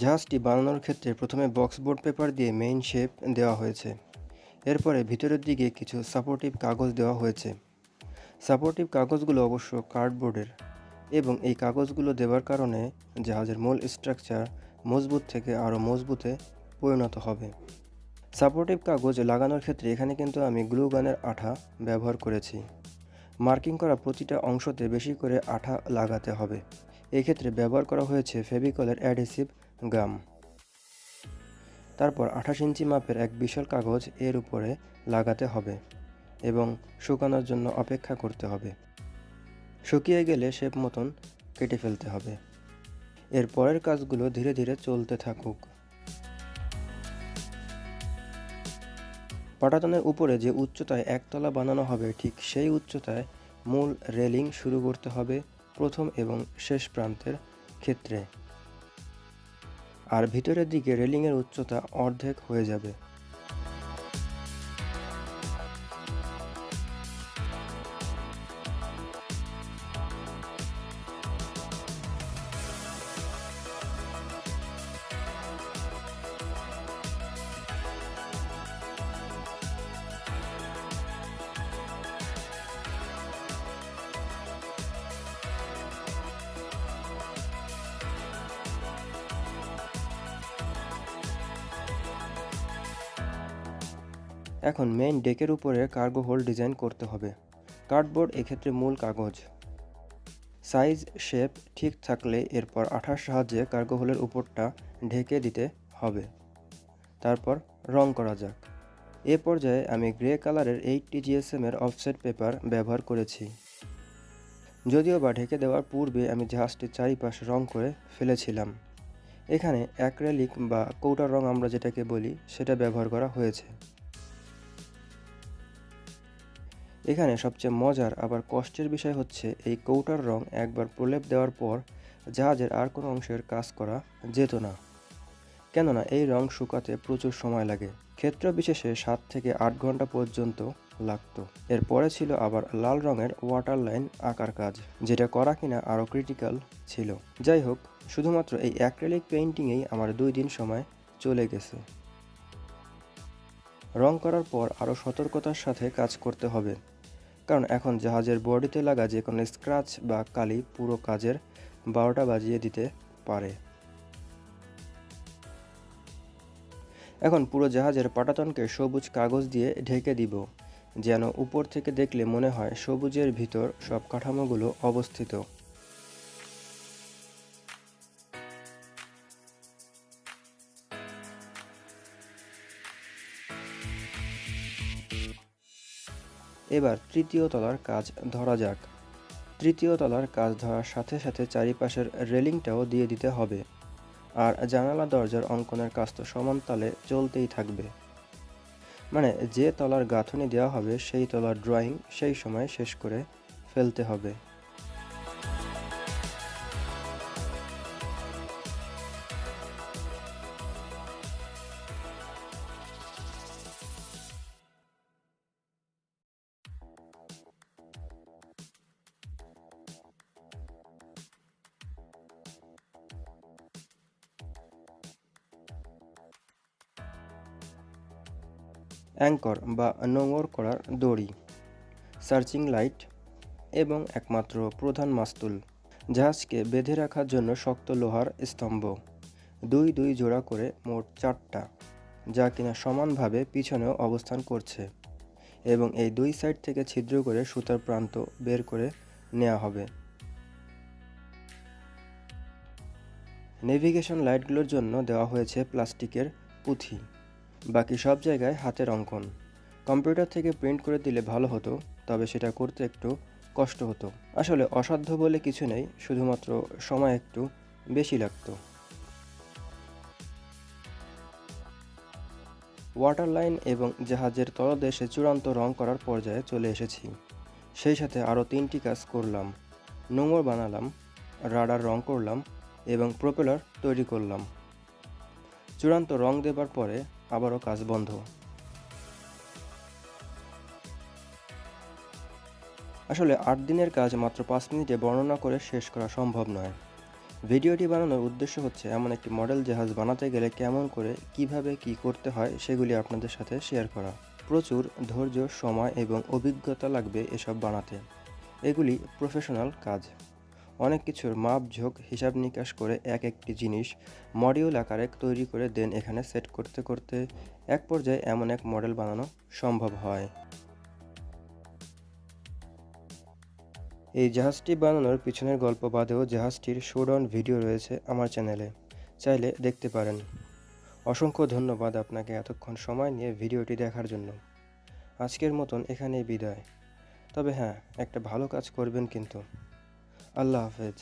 জাহাজটি বানানোর ক্ষেত্রে প্রথমে বক্সবোর্ড পেপার দিয়ে মেইন শেপ দেওয়া হয়েছে। এরপরে ভিতরের দিকে কিছু সাপোর্টিভ কাগজ দেওয়া হয়েছে। সাপোর্টিভ কাগজগুলো অবশ্য কার্ডবোর্ডের এবং এই কাগজগুলো দেওয়ার কারণে জাহাজের মূল স্ট্রাকচার মজবুত থেকে আরও মজবুতে পরিণত হবে। সাপোর্টিভ কাগজ লাগানোর ক্ষেত্রে এখানে কিন্তু আমি গ্লু গানের আঠা ব্যবহার করেছি। মার্কিং করা প্রতিটা অংশতে বেশি করে আঠা লাগাতে হবে। এই ক্ষেত্রে ব্যবহার করা হয়েছে ফেভিকলের অ্যাডহেসিভ গাম। তারপর আঠাশ ইঞ্চি মাপের এক বিশাল কাগজ এর উপরে লাগাতে হবে এবং শুকানোর জন্য অপেক্ষা করতে হবে। শুকিয়ে গেলে শেপ মতন কেটে ফেলতে হবে। এর পরের কাজগুলো ধীরে ধীরে চলতে থাকুক। পাটাতনের উপরে যে উচ্চতায় একতলা বানানো হবে, ঠিক সেই উচ্চতায় মূল রেলিং শুরু করতে হবে প্রথম এবং শেষ প্রান্তের ক্ষেত্রে। আর ভিতরের দিকে রেলিংয়ের উচ্চতা অর্ধেক হয়ে যাবে। এখন মেইন ডেকের উপরে কার্গো হোল ডিজাইন করতে হবে। কার্ডবোর্ড এক্ষেত্রে মূল কাগজ। সাইজ শেপ ঠিক থাকলে এরপর আঠার সাহায্যে কার্গো হোলের উপরটা ঢেকে দিতে হবে। তারপর রং করা যাক। এ পর্যায়ে আমি গ্রে কালারের এইট এইটটি জিএসএমের অফসেট পেপার ব্যবহার করেছি। যদিও বা ঢেকে দেওয়ার পূর্বে আমি জাহাজটির চারিপাশ রং করে ফেলেছিলাম। এখানে অ্যাক্রেলিক বা কৌটার রং আমরা যেটাকে বলি, সেটা ব্যবহার করা হয়েছে। এখানে সবচেয়ে মজার আবার কষ্টের বিষয় হচ্ছে এই কৌটার রং একবার প্রলেপ দেওয়ার পর জাহাজের আর কোনো অংশের কাজ করা যেত না। কেননা এই রং শুকাতে প্রচুর সময় লাগে। ক্ষেত্র বিশেষে সাত থেকে আট ঘণ্টা পর্যন্ত লাগতো। এরপরে ছিল আবার লাল রঙের ওয়াটার লাইন আঁকার কাজ, যেটা করা কিনা আরও ক্রিটিক্যাল ছিল। যাই হোক, শুধুমাত্র এই অ্যাক্রেলিক পেইন্টিংয়েই আমার দুই দিন সময় চলে গেছে। রং করার পর আরও সতর্কতার সাথে কাজ করতে হবে। কারণ এখন জাহাজের বডিতে লাগা যে কোনো স্ক্র্যাচ বা কালি পুরো কাজের বারোটা বাজিয়ে দিতে পারে। এখন পুরো জাহাজের পাটাতনকে সবুজ কাগজ দিয়ে ঢেকে দিব, যেন উপর থেকে দেখলে মনে হয় সবুজের ভিতর সব কাঠামোগুলো অবস্থিত। এবার তৃতীয় তলার কাজ ধরা যাক। তৃতীয় তলার কাজ ধরার সাথে সাথে চারিপাশের রেলিংটাও দিয়ে দিতে হবে। আর জানালা দরজার অঙ্কনের কাজ তো সমান তালে চলতেই থাকবে। মানে যে তলার গাঁথনি দেওয়া হবে, সেই তলার ড্রয়িং সেই সময় শেষ করে ফেলতে হবে। অ্যাঙ্কর বা নোঙর করার দড়ি, সার্চিং লাইট এবং একমাত্র প্রধান মাস্তুল, জাহাজকে বেঁধে রাখার জন্য শক্ত লোহার স্তম্ভ। দুই দুই জোড়া করে মোট চারটা, যা কিনা সমানভাবে পিছনেও অবস্থান করছে এবং এই দুই সাইড থেকে ছিদ্র করে সুতার প্রান্ত বের করে নেওয়া হবে। নেভিগেশন লাইটগুলোর জন্য দেওয়া হয়েছে প্লাস্টিকের পুঁথি। বাকি সব জায়গায় হাতের অঙ্কন। কম্পিউটার থেকে প্রিন্ট করে দিলে ভালো হতো, তবে সেটা করতে একটু কষ্ট হতো। আসলে অসাধ্য বলে কিছু নেই, শুধুমাত্র সময় একটু বেশি লাগতো। ওয়াটার লাইন এবং জাহাজের তলদেশে চূড়ান্ত রং করার পর্যায়ে চলে এসেছি। সেই সাথে আরও তিনটি কাজ করলাম। নোংর বানালাম, রাডার রং করলাম এবং প্রপেলার তৈরি করলাম। চূড়ান্ত রং দেবার পরে আবারও কাজ বন্ধ। আসলে আট দিনের কাজ মাত্র পাঁচ মিনিটে বর্ণনা করে শেষ করা সম্ভব নয়। ভিডিওটি বানানোর উদ্দেশ্য হচ্ছে এমন একটি মডেল জাহাজ বানাতে গেলে কেমন করে, কীভাবে, কি করতে হয় সেগুলি আপনাদের সাথে শেয়ার করা। প্রচুর ধৈর্য, সময় এবং অভিজ্ঞতা লাগবে এসব বানাতে। এগুলি প্রফেশনাল কাজ। অনেক কিছুর মাপ ঝোঁক হিসাব নিকাশ করে এক একটি জিনিস মডিউল আকারে তৈরি করে দেন এখানে সেট করতে করতে এক পর্যায়ে এমন এক মডেল বানানো সম্ভব হয়। এই জাহাজটি বানানোর পিছনের গল্প বাদেও জাহাজটির শোডাউন ভিডিও রয়েছে আমার চ্যানেলে চাইলে দেখতে পারেন। অসংখ্য ধন্যবাদ আপনাকে এতক্ষণ সময় নিয়ে ভিডিওটি দেখার জন্য। আজকের মতন এখানেই বিদায়। তবে হ্যাঁ একটা ভালো কাজ করবেন কিন্তু। আল্লাহ হাফেজ